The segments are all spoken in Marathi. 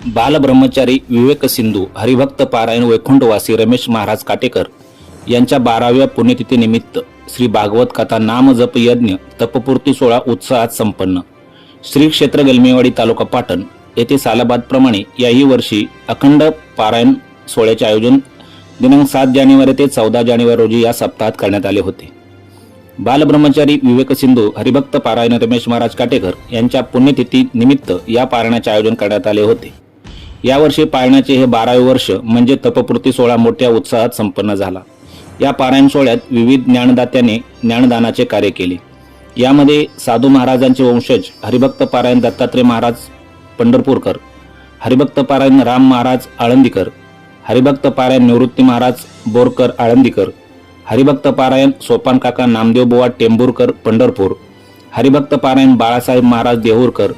बालब्रह्मचारी विवेक सिंधू हरिभक्त पारायण वैकुंठवासी रमेश महाराज काटेकर यांच्या बाराव्या पुण्यतिथीनिमित्त श्री भागवत कथा नाम जप यज्ञ तपपूर्ती सोहळा उत्साहात संपन्न. श्री क्षेत्र गलमेवाडी तालुका पाटण येथे सालाबादप्रमाणे याही वर्षी अखंड पारायण सोहळ्याचे आयोजन दिनांक सात जानेवारी ते चौदा जानेवारी रोजी या सप्ताहात करण्यात आले होते. बालब्रह्मचारी विवेक सिंधू हरिभक्त पारायण रमेश महाराज काटेकर यांच्या पुण्यतिथी निमित्त या पारायणाचे आयोजन करण्यात आले होते. यावर्षी पाळण्याचे हे बारावे वर्ष म्हणजे तपपूर्ती सोहळा मोठ्या उत्साहात संपन्न झाला. या पारायण सोहळ्यात विविध ज्ञानदात्याने ज्ञानदानाचे कार्य केले. यामध्ये साधू महाराजांचे वंशज हरिभक्त पारायण दत्तात्रय महाराज पंढरपूरकर हरिभक्त पारायण राम महाराज आळंदीकर हरिभक्त पारायण निवृत्ती महाराज बोरकर आळंदीकर हरिभक्त पारायण सोपान काका नामदेव बुवा टेंभूरकर पंढरपूर हरिभक्त पारायण बाळासाहेब महाराज देहूरकर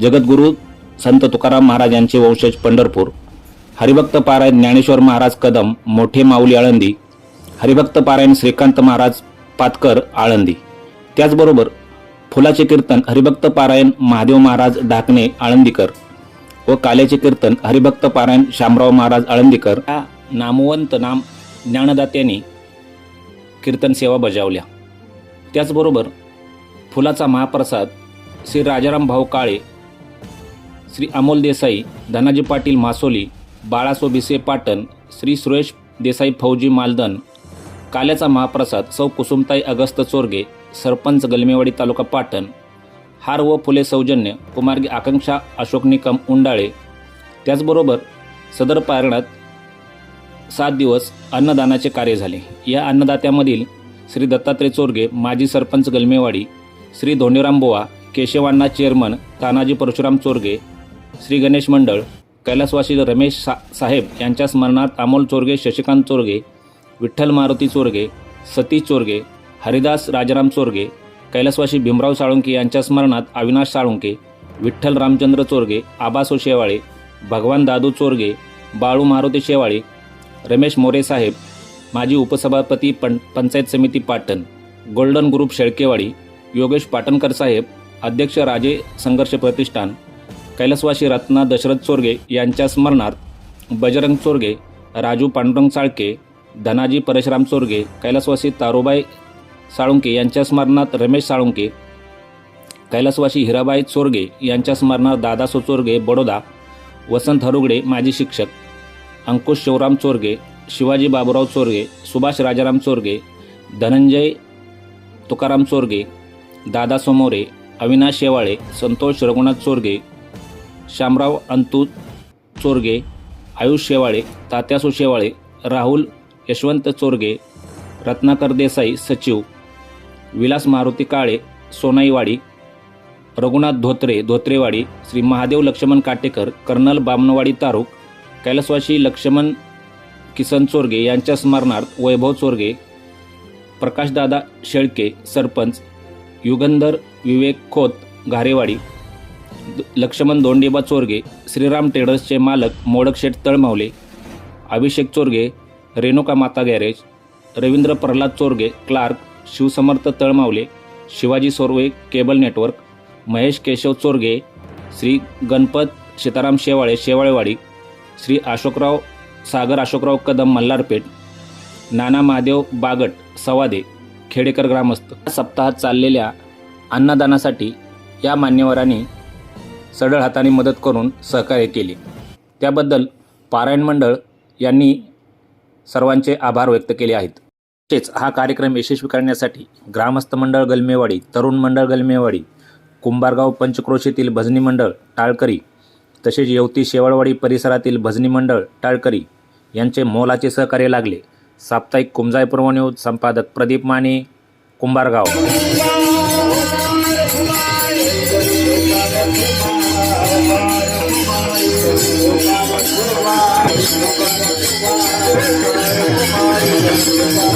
जगद्गुरू संत तुकाराम महाराज यांचे वंशज पंढरपूर. हरिभक्त पारायण ज्ञानेश्वर महाराज कदम मोठे माऊली आळंदी. हरिभक्त पारायण श्रीकांत महाराज पातकर आळंदी. त्याचबरोबर फुलाचे कीर्तन हरिभक्त पारायण महादेव महाराज ढाकणे आळंदीकर व काल्याचे कीर्तन हरिभक्त पारायण शामराव महाराज आळंदीकर. या नामवंत नाम ज्ञानदात्यांनी कीर्तन सेवा बजावल्या. त्याचबरोबर फुलाचा महाप्रसाद श्री राजाराम भाऊ काळे श्री अमोल देसाई धनाजी पाटील मासोली बाळासोबिसे पाटण श्री सुरेश देसाई फौजी मालदन काल्याचा महाप्रसाद सौ कुसुमताई अगस्त चोरगे सरपंच गलमेवाडी तालुका पाटण हार व फुले सौजन्य कुमार्गी आकांक्षा अशोक निकम उंडाळे. त्याचबरोबर सदर पारणात सात दिवस अन्नदानाचे कार्य झाले. या अन्नदात्यामधील श्री दत्तात्रय चोरगे माजी सरपंच गलमेवाडी श्री धोंडीराम बोवा केशवांना चेअरमन तानाजी परशुराम चोरगे श्री गणेश मंडळ कैलासवासी रमेश सा साहेब यांच्या स्मरणात अमोल चोरगे शशिकांत चोरगे विठ्ठल मारुती चोरगे सतीश चोरगे हरिदास राजाराम चोरगे कैलासवासी भीमराव साळुंके यांच्या स्मरणात अविनाश साळुंके विठ्ठल रामचंद्र चोरगे आबासो शेवाळे भगवान दादू चोरगे बाळू मारुती शेवाळे रमेश मोरे साहेब माजी उपसभापती पं पंचायत समिती पाटण गोल्डन ग्रुप शेळकेवाडी योगेश पाटणकर साहेब अध्यक्ष राजे संघर्ष प्रतिष्ठान कैलासवासी रत्ना दशरथ चोरगे यांच्या स्मरणार्थ बजरंग चोरगे राजू पांडुरंग साळके धनाजी परशुराम चोरगे कैलासवासी तारोबाई साळुंके यांच्या स्मरणात रमेश साळुंके कैलासवासी हिराबाई चोरगे यांच्या स्मरणार्थ दादा चोरगे बडोदा वसंत हरुगडे माजी शिक्षक अंकुश शिवराम चोरगे शिवाजी बाबुराव चोरगे सुभाष राजाराम चोरगे धनंजय तुकाराम चोरगे दादा सोमोरे अविनाश शेवाळे संतोष रघुनाथ चोरगे शामराव अंतू चोरगे आयुष शेवाळे तात्यासू शेवाळे राहुल यशवंत चोरगे रत्नाकर देसाई सचिव विलास मारुती काळे सोनाईवाडी रघुनाथ धोत्रे धोत्रेवाडी श्री महादेव लक्ष्मण काटेकर कर्नल बामनवाडी तारुक कैलासवासी लक्ष्मण किसन चोरगे यांच्या स्मरणार्थ वैभव चोरगे प्रकाशदादा शेळके सरपंच युगंधर विवेक खोत घारेवाडी लक्ष्मण दोंडेबा चोरगे श्रीराम ट्रेडर्सचे मालक मोडकशेठ Talmavale Abhishek Chorge Renuka Mata garage Ravindra Pralhad Chorge clerk Shivsamarth Talmavale Shivaji Sorve cable network Mahesh Keshav Chorge Shri Ganpat Sitaram Shewale Shewalewadi Shri Ashokrao Sagar Ashokrao Kadam Malharpeth Nana Mahadev Bagat Savade Khedekar ग्रामस्थ. सप्ताहात चाललेल्या अन्नदानासाठी या मान्यवरांनी सढळ हाताने मदत करून सहकार्य केले. त्याबद्दल पारायण मंडळ यांनी सर्वांचे आभार व्यक्त केले आहेत. तसेच हा कार्यक्रम यशस्वी करण्यासाठी ग्रामस्थ मंडळ गलमेवाडी तरुण मंडळ गलमेवाडी कुंभारगाव पंचक्रोशीतील भजनी मंडळ टाळकरी तसेच येवती शेवळवाडी परिसरातील भजनी मंडळ टाळकरी यांचे मोलाचे सहकार्य लागले. साप्ताहिक कुमजाय न्यूज संपादक प्रदीप माने कुंभारगाव.